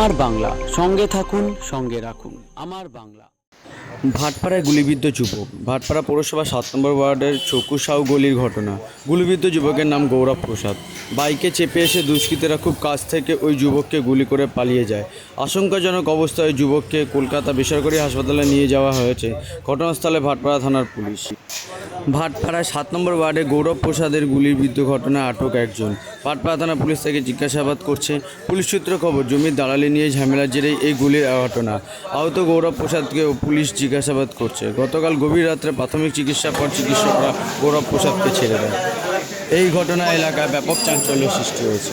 আমার বাংলা। সঙ্গে থাকুন, সঙ্গে রাখুন। আমার বাংলা। ভাটপাড়ায় গুলিবিদ্ধ যুবক। ভাটপাড়া পৌরসভা সাত নম্বর ওয়ার্ডের চকু সাউ গলির ঘটনা। গুলিবিদ্ধ যুবকের নাম গৌরব প্রসাদ। বাইকে চেপে এসে দুষ্কৃতীরা খুব কাছ থেকে ওই যুবককে গুলি করে পালিয়ে যায়। আশঙ্কাজনক অবস্থায় ওই যুবককে কলকাতা বেসরকারি হাসপাতালে নিয়ে যাওয়া হয়েছে। ঘটনাস্থলে ভাটপাড়া থানার পুলিশ। ভাটপাড়ায় সাত নম্বর ওয়ার্ডে গৌরব প্রসাদের গুলির গুলিবিদ্ধ ঘটনায় আটক একজন। ভাটপাড়া থানা পুলিশ তাকে জিজ্ঞাসাবাদ করছে। পুলিশ সূত্রে খবর, জমির দালালি নিয়ে ঝামেলার জেরেই এই গুলির ঘটনা। আহত গৌরব প্রসাদকে পুলিশ জিজ্ঞাসাবাদ করছে। গতকাল গভীর রাত্রে প্রাথমিক চিকিৎসা পর চিকিৎসকরা গৌরব প্রসাদকে ছেড়ে দেয় এই ঘটনা এলাকায় ব্যাপক চাঞ্চল্য সৃষ্টি হয়েছে।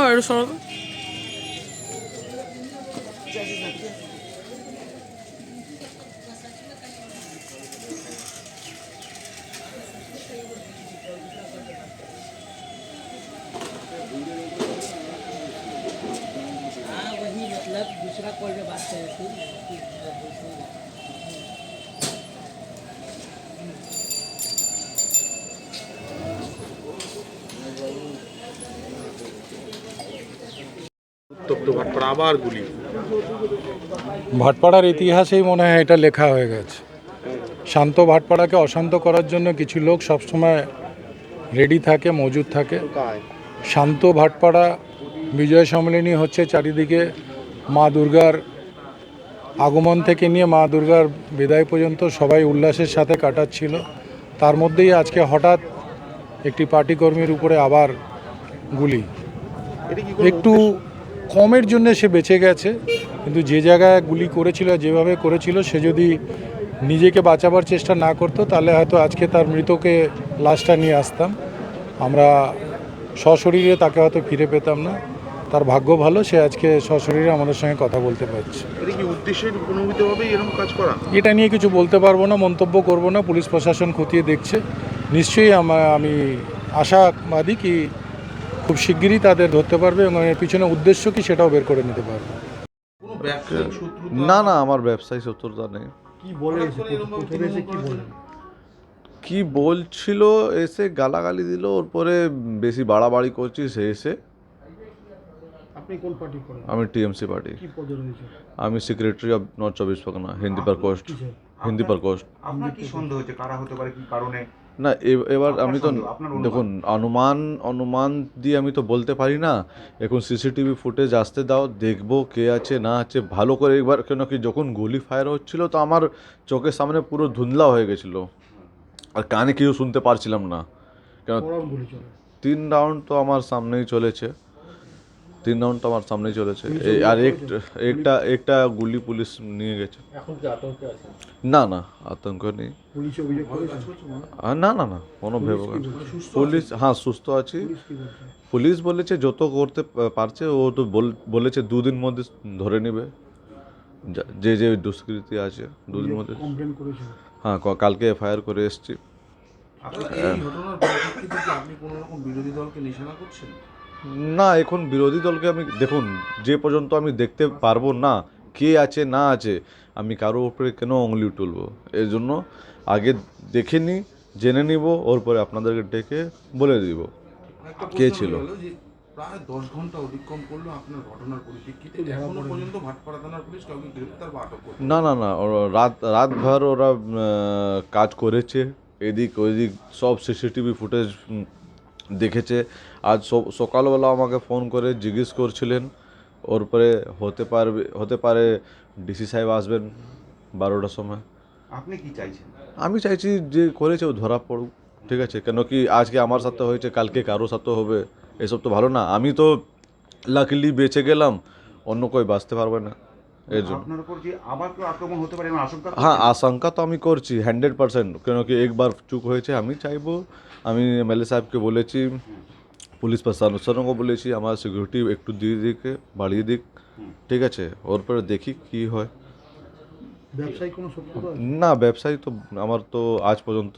হ্যাঁ এটা শোনো তো हाँ वही मतलब दूसरा कॉल पे बात कर উত্তপ্ত ভাটপাড়া আবার গুলি। ভাটপাড়ার ইতিহাসেই মনে হয় এটা লেখা হয়ে গেছে। শান্ত ভাটপাড়াকে অশান্ত করার জন্য কিছু লোক সবসময় রেডি থাকে মজুদ থাকে। শান্ত ভাটপাড়া বিজয় সম্মেলনী হচ্ছে চারিদিকে মা দুর্গার আগমন থেকে নিয়ে মা দুর্গার বিদায় পর্যন্ত সবাই উল্লাসের সাথে কাটাচ্ছিল। তার মধ্যেই আজকে হঠাৎ একটি পার্টি কর্মীর উপরে আবার গুলি। একটু কমের জন্য সে বেঁচে গেছে কিন্তু যে জায়গায় গুলি করেছিল যেভাবে করেছিল সে যদি নিজেকে বাঁচাবার চেষ্টা না করতো তাহলে হয়তো আজকে তার মৃতকে লাশটা নিয়ে আসতাম। আমরা সশরীরে তাকে হয়তো ফিরে পেতাম না। তার ভাগ্য ভালো সে আজকে সশরীরে আমাদের সঙ্গে কথা বলতে পারছে। এটা নিয়ে কিছু বলতে পারব না মন্তব্য করব না পুলিশ প্রশাসন খতিয়ে দেখছে। নিশ্চয়ই আমি আশাবাদী কি খুব শিগগিরই তাদের ধরতে পারবে এবং এর পিছনে উদ্দেশ্য কি সেটাও বের করে নিতে পারবে। শত্রুতা না না আমার ব্যবসায়ী সত্যতা নেই। কি বলছিল এসে গালাগালি দিল ওর পরে বেশি বাড়াবাড়ি করছি সে এসে আপনি কোন পার্টি করেন? আমি টিএমসি পার্টি। কি পদে রয়েছে আমি সেক্রেটারি অফ নর্থ চব্বিশ পরগনা হিন্দি প্রকোষ্ঠ হিন্দি প্রকোষ্ঠ আপনার কি সন্দেহ হচ্ছে? কারা হতে পারে? কি কারণে? না এবার আমি তো। দেখুন অনুমান অনুমান দিয়ে আমি তো বলতে পারি না। এখন সিসিটিভি ফুটেজ আসতে দাও দেখব কে আছে না আছে। ভালো করে একবার কেন কি যখন গুলি ফায়ার হচ্ছিল তো আমার চোখের সামনে পুরো ধুন্দলা হয়ে গেছিল। আর কানে কেউ শুনতে পারছিলাম না। কেন তিন রাউন্ড তো আমার সামনেই চলেছে। তিন রাউন্ড তো আমার সামনেই চলেছে। এই আর একটা একটা একটা গুলি পুলিশ নিয়ে গেছে। না না আতঙ্ক নেই। পুলিশ অভিযোগ করেছে? আর না না না কোনো ভেবো পুলিশ হ্যাঁ সুস্থ আছি। পুলিশ বলছে? যত করতে পারছে ও তো বল- বলেছে দুদিন মধ্যে ধরে নেবে। যা- যে যে দুষ্কৃতি আছে দুদিন মধ্যে। হ্যাঁ ক- কালকে এফআইআর করে এসছি। আপনি কি এই ঘটনার পরিপ্রেক্ষিতে কি আপনি কোনো রকম বিরোধী দলকে নিশানা করছেন? না এখন বিরোধী দলকে আমি দেখুন যে পর্যন্ত আমি দেখতে পারব না কে আছে না আছে আমি কারও উপরে কেন উঙ্গলি তুলবো? এর জন্য আগে দেখে নিই জেনে নিব ওর পরে আপনাদেরকে ডেকে বলে দিব কে ছিল? প্রায় দশ ঘণ্টা অতিক্রম করল আপনার ঘটনার পরিপ্রেক্ষিতে এখনও পর্যন্ত ভাটপাড়া থানার পুলিশ কাউকে গ্রেপ্তার বা আটক করতে না না না রাত রাতভর ওরা কাজ করেছে এদিক ওইদিক সব সিসিটিভি ফুটেজ দেখেছে। আজ স- সকালবেলা আমাকে ফোন করে জিজ্ঞেস করছিলেন ওর পরে হতে পারবে হতে পারে ডিসি সাহেব আসবেন বারোটার সময়। আপনি কি চাইছেন? আমি চাইছি যে করেছে ও ধরা পড়ুক ঠিক আছে? কেন কি আজকে আমার সাথে হয়েছে কালকে কারও সাথে হবে এসব তো ভালো না। আমি তো লাকিলি বেঁচে গেলাম অন্য কেউ বাঁচতে পারবে না। এর জন্য। আপনার উপর যে আবার কেউ আক্রমণ হতে পারে এমন আশঙ্কা হ্যাঁ আশঙ্কা তো আমি করছি হান্ড্রেড পার্সেন্ট কেন কি একবার চুপ হয়েছে আমি চাইব আমি এমএলএ সাহেবকে বলেছি পুলিশ প্রশাসনকে বলেছি আমার সিকিউরিটি একটু দিয়ে দিকে বাড়িয়ে দিক ঠিক আছে? ওর পরে দেখি কি হয়। ব্যবসায়িক কোনো না ব্যবসায়ী তো আমার তো আজ পর্যন্ত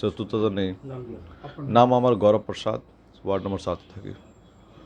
শত্রুতা তো নেই। নাম আমার গৌরব প্রসাদ ওয়ার্ড নম্বর সাত থাকি।